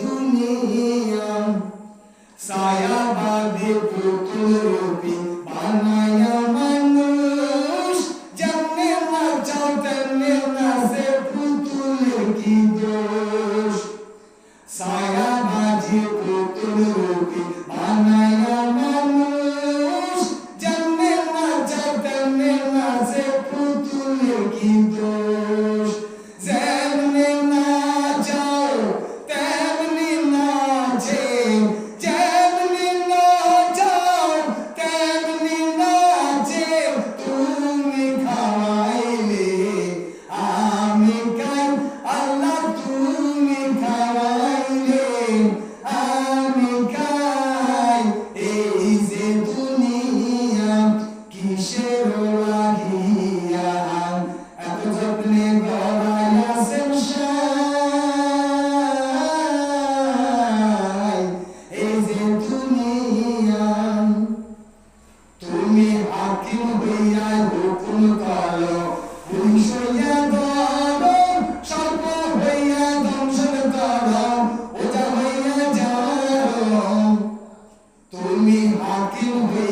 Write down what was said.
দুনিয়া। সায়া বাঁধে পুতুল রূপী বানায়া you